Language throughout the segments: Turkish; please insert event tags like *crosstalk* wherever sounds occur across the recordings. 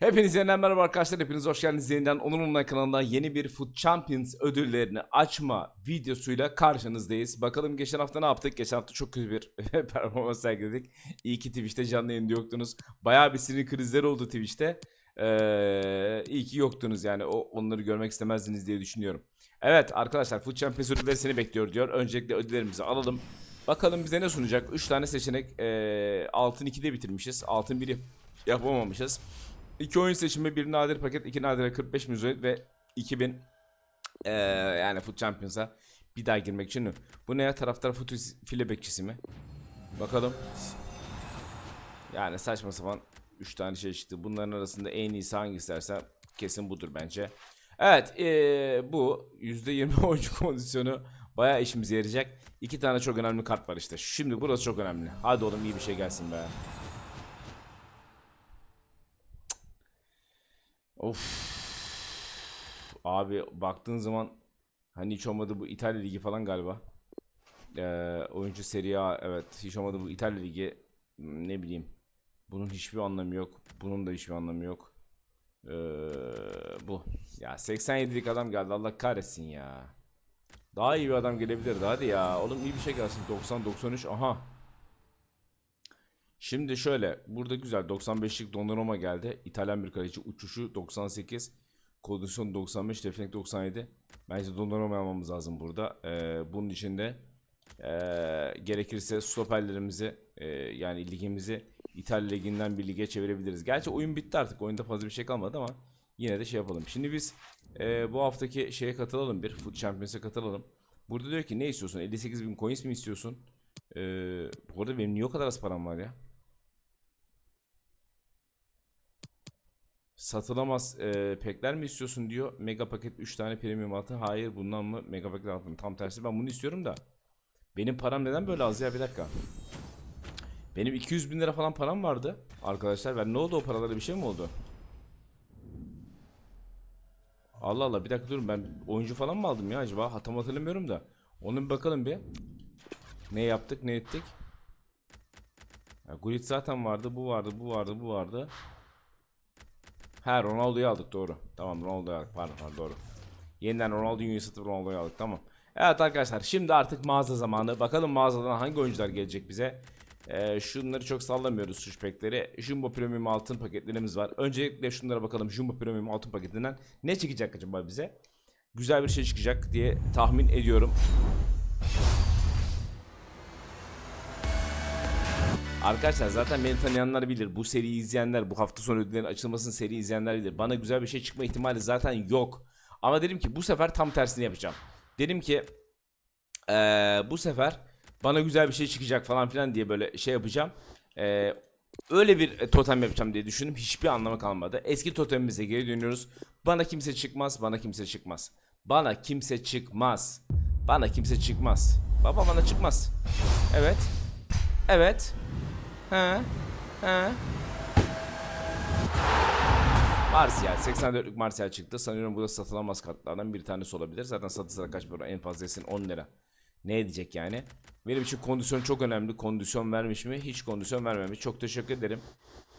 Hepinize yeniden merhaba arkadaşlar. Hepiniz hoş geldiniz. Yeniden Onur Online kanalında yeni bir Food Champions ödüllerini açma videosuyla karşınızdayız. Bakalım geçen hafta ne yaptık? Geçen hafta çok kötü bir *laughs* performans sergiledik. İyi ki Twitch'te canlı yayında yoktunuz. Bayağı bir sinir krizleri oldu Twitch'te. Ee, iyi ki yoktunuz yani. O, onları görmek istemezdiniz diye düşünüyorum. Evet arkadaşlar Food Champions ödülleri seni bekliyor diyor. Öncelikle ödüllerimizi alalım. Bakalım bize ne sunacak? 3 tane seçenek. Ee, altın 2'de bitirmişiz. Altın 1'i yapamamışız. İki oyun seçimi, bir nadir paket, iki nadire 45 müzeyit ve 2000 eee yani Foot Champions'a bir daha girmek için. Bu ne ya taraftar foot file bekçisi mi? Bakalım. Yani saçma sapan 3 tane şey çıktı. Bunların arasında en iyisi hangisi dersen kesin budur bence. Evet eee, bu %20 *laughs* oyuncu kondisyonu bayağı işimize yarayacak. İki tane çok önemli kart var işte. Şimdi burası çok önemli. Hadi oğlum iyi bir şey gelsin be. Of. Abi baktığın zaman hani hiç olmadı bu İtalya Ligi falan galiba. Ee, oyuncu Serie A evet hiç olmadı bu İtalya Ligi Hmm, ne bileyim. Bunun hiçbir anlamı yok. Bunun da hiçbir anlamı yok. Ee, bu. Ya 87'lik adam geldi Allah kahretsin ya. Daha iyi bir adam gelebilirdi hadi ya. Oğlum iyi bir şey gelsin 90 93 aha. Şimdi şöyle burada güzel 95'lik Donnarumma geldi. İtalyan bir kaleci uçuşu 98. Kondisyon 95, refleks 97. Bence Donnarumma almamız lazım burada. Ee, bunun için de ee, gerekirse stoperlerimizi ee, yani ligimizi İtalya liginden bir lige çevirebiliriz. Gerçi oyun bitti artık. Oyunda fazla bir şey kalmadı ama yine de şey yapalım. Şimdi biz ee, bu haftaki şeye katılalım bir. Foot Champions'a katılalım. Burada diyor ki ne istiyorsun? 58 bin coins mi istiyorsun? Ee, bu arada benim niye o kadar az param var ya? Satılamaz e, pekler mi istiyorsun diyor. Mega paket 3 tane premium altın. Hayır bundan mı? Mega paket altın. Tam tersi ben bunu istiyorum da. Benim param neden böyle az ya? Bir dakika. Benim 200 bin lira falan param vardı. Arkadaşlar ben ne oldu o paralara bir şey mi oldu? Allah Allah bir dakika durun ben oyuncu falan mı aldım ya acaba? Hatam hatırlamıyorum da. Onu bir bakalım bir. Ne yaptık ne ettik? Ya, Gullit zaten vardı bu vardı bu vardı bu vardı. Ha Ronaldo'yu aldık doğru. Tamam Ronaldo'yu aldık pardon, pardon doğru. Yeniden Ronaldo'yu satıp Ronaldo'yu aldık tamam. Evet arkadaşlar şimdi artık mağaza zamanı. Bakalım mağazadan hangi oyuncular gelecek bize. Ee, şunları çok sallamıyoruz suç pekleri. Jumbo Premium altın paketlerimiz var. Öncelikle şunlara bakalım Jumbo Premium altın paketinden ne çıkacak acaba bize? Güzel bir şey çıkacak diye tahmin ediyorum. Arkadaşlar zaten beni tanıyanlar bilir. Bu seriyi izleyenler, bu hafta sonu ödüllerin açılmasının seri izleyenler bilir. Bana güzel bir şey çıkma ihtimali zaten yok. Ama dedim ki bu sefer tam tersini yapacağım. Dedim ki eee, bu sefer bana güzel bir şey çıkacak falan filan diye böyle şey yapacağım. Eee, öyle bir e, totem yapacağım diye düşündüm. Hiçbir anlamı kalmadı. Eski totemimize geri dönüyoruz. Bana kimse çıkmaz, bana kimse çıkmaz. Bana kimse çıkmaz. Bana kimse çıkmaz. Baba bana çıkmaz. Evet. Evet. He. He. Martial 84'lük Martial çıktı. Sanıyorum bu da satılamaz kartlardan bir tanesi olabilir. Zaten satılsa kaç para en fazla desin 10 lira. Ne edecek yani? Benim için kondisyon çok önemli. Kondisyon vermiş mi? Hiç kondisyon vermemiş. Çok teşekkür ederim.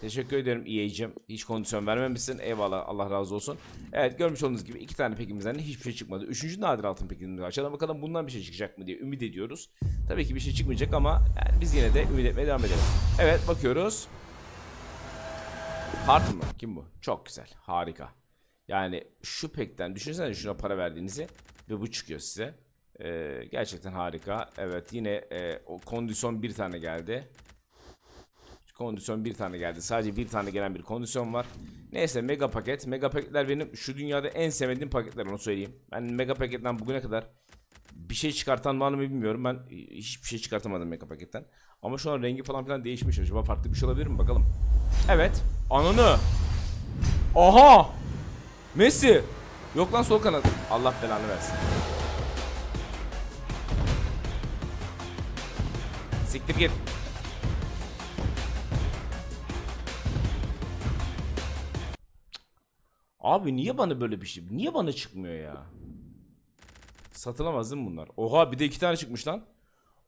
Teşekkür ederim EA'cim. Hiç kondisyon vermemişsin. Eyvallah Allah razı olsun. Evet görmüş olduğunuz gibi iki tane pekimizden de hiçbir şey çıkmadı. Üçüncü nadir altın pekimiz var. Açalım bakalım bundan bir şey çıkacak mı diye ümit ediyoruz. Tabii ki bir şey çıkmayacak ama yani biz yine de ümit etmeye devam edelim. Evet bakıyoruz. Hart mı? Kim bu? Çok güzel. Harika. Yani şu pekten düşünsene şuna para verdiğinizi ve bu çıkıyor size. Ee, gerçekten harika. Evet yine e, o kondisyon bir tane geldi. Kondisyon bir tane geldi. Sadece bir tane gelen bir kondisyon var. Neyse mega paket. Mega paketler benim şu dünyada en sevmediğim paketler onu söyleyeyim. Ben mega paketten bugüne kadar bir şey çıkartan var mı bilmiyorum. Ben hiçbir şey çıkartamadım mega paketten. Ama şu an rengi falan filan değişmiş. Acaba farklı bir şey olabilir mi? Bakalım. Evet. Ananı. Aha. Messi. Yok lan sol kanat. Allah belanı versin. Siktir git. Abi niye bana böyle bir şey? Niye bana çıkmıyor ya? Satılamaz değil mi bunlar? Oha bir de iki tane çıkmış lan.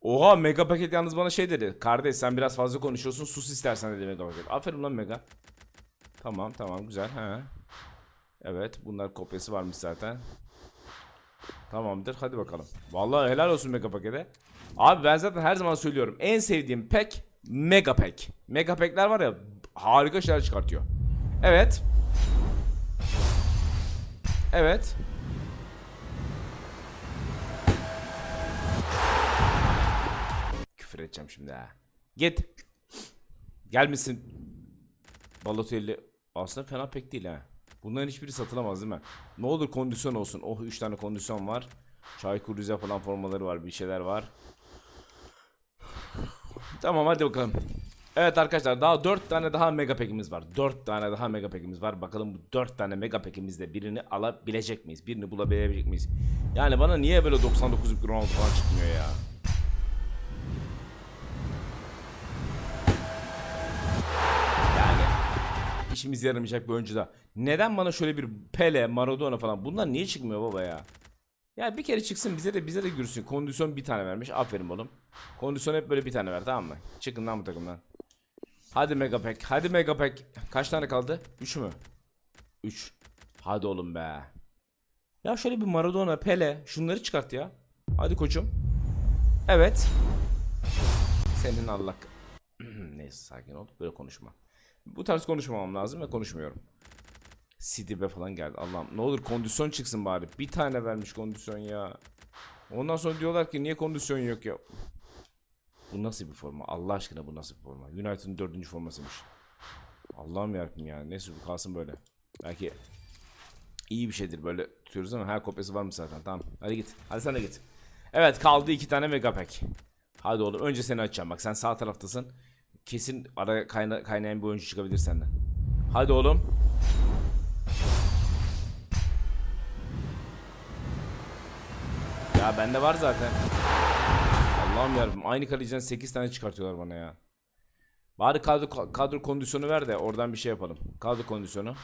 Oha mega paket yalnız bana şey dedi. Kardeş sen biraz fazla konuşuyorsun sus istersen dedi mega paket. Aferin lan mega. Tamam tamam güzel. He. Evet bunlar kopyası varmış zaten. Tamamdır hadi bakalım. Vallahi helal olsun mega pakete. Abi ben zaten her zaman söylüyorum. En sevdiğim pack mega pack. Mega pack'ler var ya harika şeyler çıkartıyor. Evet. Evet. Küfür edeceğim şimdi ha. Git. Gelmişsin. Balotelli aslında fena pek değil ha. Bunların hiçbiri satılamaz değil mi? Ne olur kondisyon olsun. Oh 3 tane kondisyon var. Çaykur Rize falan formaları var. Bir şeyler var. Tamam hadi bakalım. Evet arkadaşlar daha 4 tane daha mega pack'imiz var. 4 tane daha mega pack'imiz var. Bakalım bu 4 tane mega pack'imizde birini alabilecek miyiz? Birini bulabilecek miyiz? Yani bana niye böyle 99 Ronaldo falan çıkmıyor ya? Yani işimiz yaramayacak bir oyuncu da. Neden bana şöyle bir Pele, Maradona falan bunlar niye çıkmıyor baba ya? Ya bir kere çıksın bize de bize de gürsün. Kondisyon bir tane vermiş. Aferin oğlum. Kondisyon hep böyle bir tane ver tamam mı? Çıkın lan bu takımdan. Hadi mega pack. Hadi mega pack. Kaç tane kaldı? 3 mü? 3. Hadi oğlum be. Ya şöyle bir Maradona, Pele şunları çıkart ya. Hadi koçum. Evet. Senin Allah. *clears throat* Neyse sakin ol. Böyle konuşma. Bu tarz konuşmamam lazım ve konuşmuyorum. Sidibe falan geldi. Allah'ım ne olur kondisyon çıksın bari. Bir tane vermiş kondisyon ya. Ondan sonra diyorlar ki niye kondisyon yok ya. Bu nasıl bir forma? Allah aşkına bu nasıl bir forma? United'ın dördüncü formasıymış. Allah'ım yarabbim ya. Neyse bu kalsın böyle. Belki iyi bir şeydir böyle tutuyoruz ama her kopyası var mı zaten? Tamam. Hadi git. Hadi sen de git. Evet kaldı iki tane mega pack. Hadi oğlum önce seni açacağım. Bak sen sağ taraftasın. Kesin ara kayna kaynayan bir oyuncu çıkabilir senden. Hadi oğlum. Ya bende var zaten. Allah'ım yarabbim. Aynı kaleciden 8 tane çıkartıyorlar bana ya. Bari kadro, kadro kondisyonu ver de oradan bir şey yapalım. Kadro kondisyonu.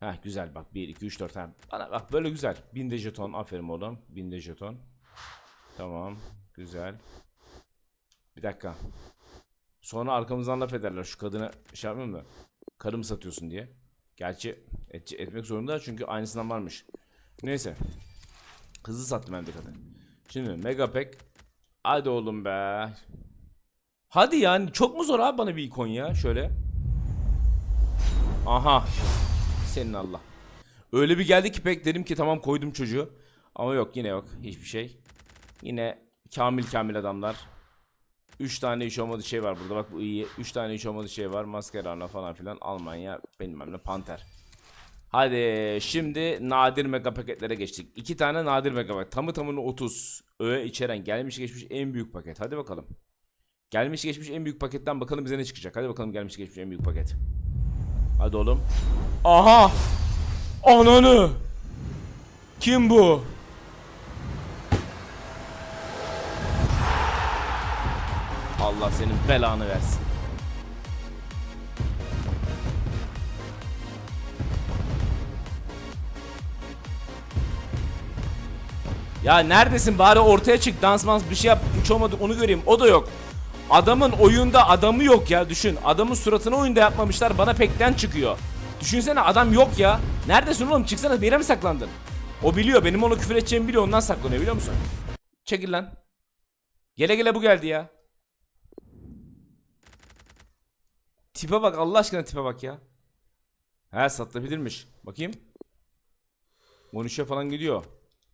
Heh güzel bak 1 2 3 4 ha. Bana bak böyle güzel. 1000 de jeton aferin oğlum. 1000 de jeton. Tamam. Güzel. Bir dakika. Sonra arkamızdan laf ederler. Şu kadına şey yapmıyorum da. Karı mı satıyorsun diye. Gerçi et, etmek zorunda çünkü aynısından varmış. Neyse. Hızlı sattım hem de kadın. Şimdi mega pack. Hadi oğlum be. Hadi yani çok mu zor abi bana bir ikon ya şöyle. Aha. Senin Allah. Öyle bir geldi ki pek dedim ki tamam koydum çocuğu. Ama yok yine yok hiçbir şey. Yine kamil kamil adamlar. 3 tane iş olmadığı şey var burada bak bu iyi. 3 tane iş olmadığı şey var. Mascherano falan filan. Almanya bilmem ne Panter. Hadi şimdi nadir mega paketlere geçtik. 2 tane nadir mega paket. Tamı tamına 30 öğe içeren gelmiş geçmiş en büyük paket. Hadi bakalım. Gelmiş geçmiş en büyük paketten bakalım bize ne çıkacak. Hadi bakalım gelmiş geçmiş en büyük paket. Hadi oğlum. Aha! Ananı! Kim bu? Allah senin belanı versin. Ya neredesin bari ortaya çık dans mans bir şey yap hiç olmadı onu göreyim o da yok. Adamın oyunda adamı yok ya düşün adamın suratını oyunda yapmamışlar bana pekten çıkıyor. Düşünsene adam yok ya. Neredesin oğlum çıksana bir yere mi saklandın? O biliyor benim onu küfür edeceğimi biliyor ondan saklanıyor biliyor musun? Çekil lan. Gele gele bu geldi ya. Tipe bak Allah aşkına tipe bak ya. He satılabilirmiş. Bakayım. 13'e falan gidiyor.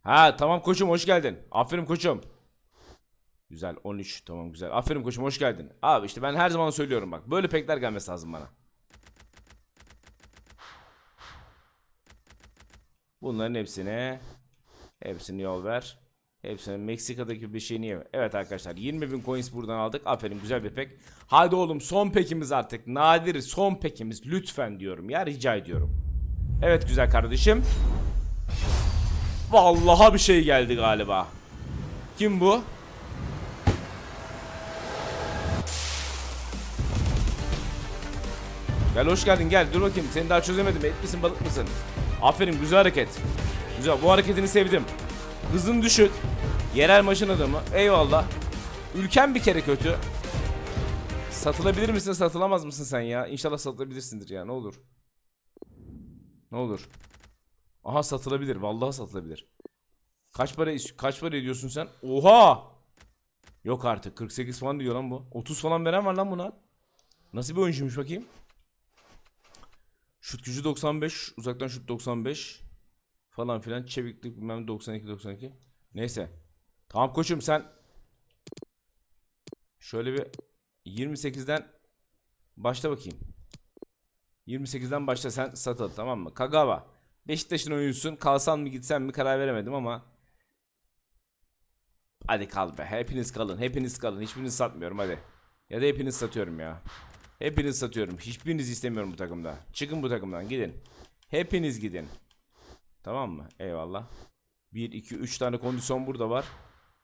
Ha tamam koçum hoş geldin. Aferin koçum. Güzel 13 tamam güzel. Aferin koçum hoş geldin. Abi işte ben her zaman söylüyorum bak. Böyle pekler gelmesi lazım bana. Bunların hepsine hepsini yol ver. Hepsine Meksika'daki bir şeyini ye. Evet arkadaşlar 20 bin coins buradan aldık. Aferin güzel bir pek. Hadi oğlum son pekimiz artık. Nadir son pekimiz lütfen diyorum ya rica ediyorum. Evet güzel kardeşim. Vallahi bir şey geldi galiba. Kim bu? Gel hoş geldin gel dur bakayım seni daha çözemedim et misin balık mısın? Aferin güzel hareket. Güzel bu hareketini sevdim. Hızın düşük. Yerel maçın adamı eyvallah. Ülken bir kere kötü. Satılabilir misin satılamaz mısın sen ya? İnşallah satılabilirsindir ya ne olur. Ne olur. Aha satılabilir. Vallahi satılabilir. Kaç para kaç para ediyorsun sen? Oha! Yok artık 48 falan diyor lan bu. 30 falan veren var lan buna. Nasıl bir oyuncuymuş bakayım? Şut gücü 95, uzaktan şut 95 falan filan. Çeviklik bilmem 92 92. Neyse. Tamam koçum sen şöyle bir 28'den başla bakayım. 28'den başla sen satıl tamam mı? Kagawa. Beşiktaş'ın oyuncusun. Kalsan mı gitsen mi karar veremedim ama Hadi kal be. Hepiniz kalın. Hepiniz kalın. Hiçbirinizi satmıyorum hadi. Ya da hepiniz satıyorum ya. Hepiniz satıyorum. Hiçbirinizi istemiyorum bu takımda. Çıkın bu takımdan gidin. Hepiniz gidin. Tamam mı? Eyvallah. 1, 2, 3 tane kondisyon burada var.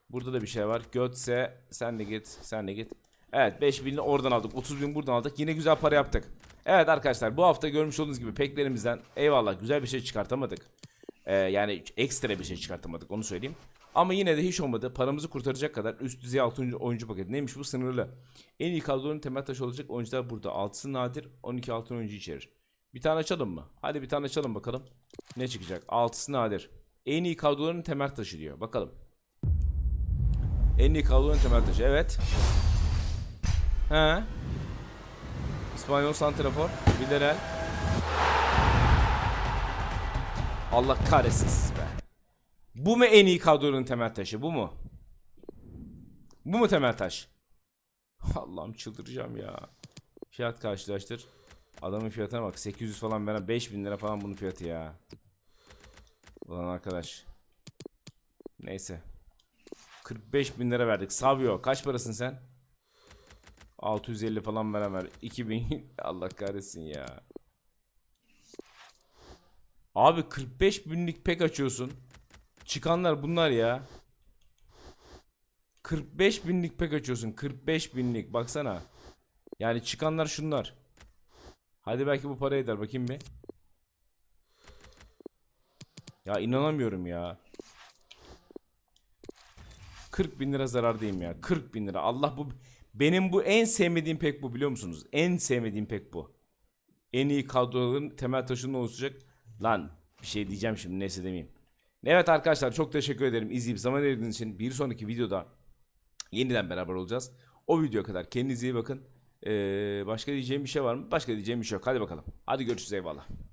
Burada da bir şey var. Götse sen de git. Sen de git. Evet 5000'i oradan aldık. 30 bin buradan aldık. Yine güzel para yaptık. Evet arkadaşlar bu hafta görmüş olduğunuz gibi peklerimizden eyvallah güzel bir şey çıkartamadık. Ee, yani ekstra bir şey çıkartamadık onu söyleyeyim. Ama yine de hiç olmadı. Paramızı kurtaracak kadar üst düzey 6. oyuncu paketi. Neymiş bu? Sınırlı. En iyi kadronun temel taşı olacak oyuncular burada. 6'sı nadir, 12 altın oyuncu içerir. Bir tane açalım mı? Hadi bir tane açalım bakalım. Ne çıkacak? 6'sı nadir. En iyi kadroların temel taşı diyor. Bakalım. En iyi kadroların temel taşı. Evet. He. İspanyol Santrafor. Villarreal. Allah kahretsin siz be. Bu mu en iyi kadronun temel taşı? Bu mu? Bu mu temel taş? Allah'ım çıldıracağım ya. Fiyat karşılaştır. Adamın fiyatına bak. 800 falan veren 5000 lira falan bunun fiyatı ya. Ulan arkadaş. Neyse. 45 bin lira verdik. Savio kaç parasın sen? 650 falan veren ver. 2000 Allah kahretsin ya. Abi 45 binlik pek açıyorsun. Çıkanlar bunlar ya. 45 binlik pek açıyorsun. 45 binlik baksana. Yani çıkanlar şunlar. Hadi belki bu para eder bakayım bir. Ya inanamıyorum ya. 40 bin lira zarardayım ya. 40 bin lira. Allah bu benim bu en sevmediğim pek bu biliyor musunuz? En sevmediğim pek bu. En iyi kadroların temel taşını oluşacak. Lan bir şey diyeceğim şimdi neyse demeyeyim. Evet arkadaşlar çok teşekkür ederim izleyip zaman ayırdığınız için. Bir sonraki videoda yeniden beraber olacağız. O videoya kadar kendinize iyi bakın. Ee, başka diyeceğim bir şey var mı? Başka diyeceğim bir şey yok. Hadi bakalım. Hadi görüşürüz eyvallah.